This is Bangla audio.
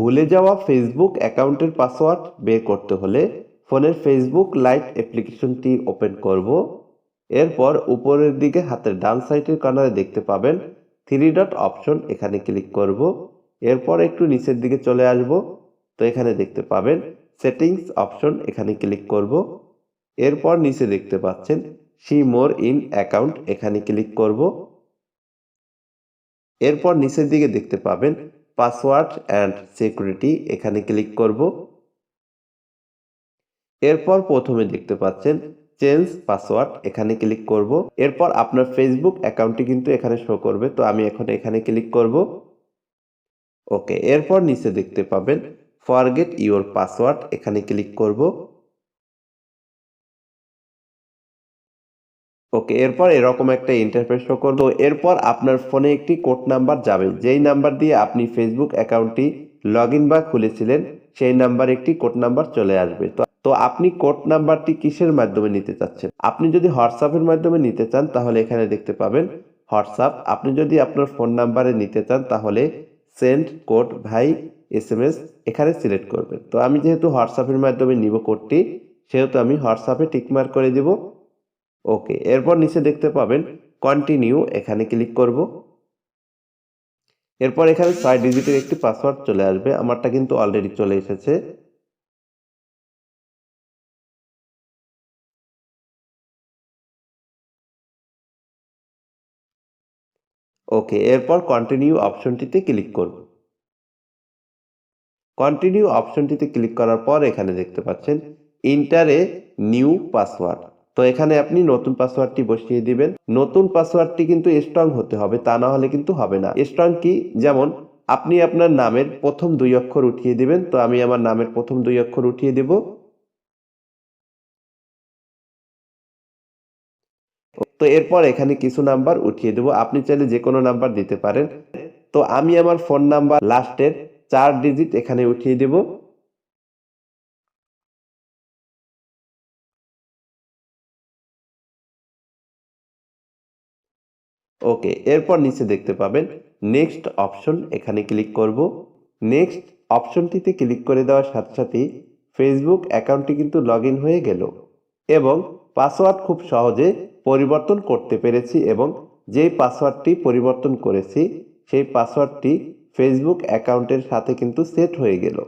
ভুলে যাওয়া ফেসবুক অ্যাকাউন্টের পাসওয়ার্ড বের করতে হলে ফোনের ফেসবুক লাইট অ্যাপ্লিকেশনটি ওপেন করব। এরপর উপরের দিকে হাতের ডান সাইডের কর্নারে দেখতে পাবেন থ্রি ডট অপশন এখানে ক্লিক করব। এরপর একটু নিচের দিকে চলে আসব। তো এখানে দেখতে পাবেন সেটিংস অপশন এখানে ক্লিক করব। এরপর নিচে দেখতে পাচ্ছেন সি মোর ইন অ্যাকাউন্ট এখানে ক্লিক করব। এরপর নিচের দিকে দেখতে পাবেন পাসওয়ার্ড অ্যান্ড সিকিউরিটি এখানে ক্লিক করব। এরপর প্রথমে দেখতে পাচ্ছেন চেঞ্জ পাসওয়ার্ড এখানে ক্লিক করব। এরপর আপনার ফেসবুক অ্যাকাউন্টটি কিন্তু এখানে শো করবে, তো আমি এখন এখানে ক্লিক করব। ওকে, এরপর নিচে দেখতে পাবেন ফরগেট ইওর পাসওয়ার্ড এখানে ক্লিক করব। ওকে, এরপর এরকম একটা ইন্টারফেস করব। এরপর আপনার ফোনে একটি কোড নাম্বার যাবে। যেই নাম্বার দিয়ে আপনি ফেসবুক অ্যাকাউন্টটি লগ বা খুলেছিলেন, সেই নাম্বার একটি কোড নাম্বার চলে আসবে। তো তো আপনি কোড নাম্বারটি কিসের মাধ্যমে নিতে চাচ্ছেন? আপনি যদি হোয়াটসঅ্যাপের মাধ্যমে নিতে চান, তাহলে এখানে দেখতে পাবেন হোয়াটসঅ্যাপ আপনি যদি আপনার ফোন নাম্বারে নিতে চান, তাহলে send code via S M S এখানে সিলেক্ট করবেন। তো আমি যেহেতু হোয়াটসঅ্যাপের মাধ্যমে নিব কোডটি সেহেতু আমি হোয়াটসঅ্যাপে টিকমার্ক করে দিব। ওকে এরপর নিচে দেখতে পাবেন কন্টিনিউ এখানে ক্লিক করব। এরপর এখানে ছয় ডিজিটের একটি পাসওয়ার্ড চলে আসবে, আমারটা কিন্তু অলরেডি চলে এসেছে। ওকে এরপর কন্টিনিউ অপশনটিতে ক্লিক করব। কন্টিনিউ অপশনটিতে ক্লিক করার পর এখানে দেখতে পাচ্ছেন ইন্টারে নিউ পাসওয়ার্ড তো এখানে আপনি নতুন পাসওয়ার্ডটি বসিয়ে দিবেন। নতুন পাসওয়ার্ডটি কিন্তু স্ট্রং হতে হবে, তা না হলে কিন্তু হবে না। স্ট্রং কি? যেমন, আপনি আপনার নামের প্রথম দুই অক্ষর উঠিয়ে দিবেন, তো আমি আমার নামের প্রথম দুই অক্ষর উঠিয়ে দেব। তো এরপর এখানে কিছু নাম্বার উঠিয়ে দেব। আপনি চাইলে যে কোনো নাম্বার দিতে পারেন। তো আমি আমার ফোন নাম্বার লাস্টের চার ডিজিট এখানে উঠিয়ে দেব। ওকে, এরপর নিচে দেখতে পাবেন নেক্সট অপশন, এখানে ক্লিক করব। নেক্সট অপশনটিতে ক্লিক করে দেওয়ার সাথে সাথেই ফেসবুক অ্যাকাউন্টটি কিন্তু লগ হয়ে গেল এবং পাসওয়ার্ড খুব সহজে পরিবর্তন করতে পেরেছি এবং যেই পাসওয়ার্ডটি পরিবর্তন করেছি, সেই পাসওয়ার্ডটি ফেসবুক অ্যাকাউন্টের সাথে কিন্তু সেট হয়ে গেল।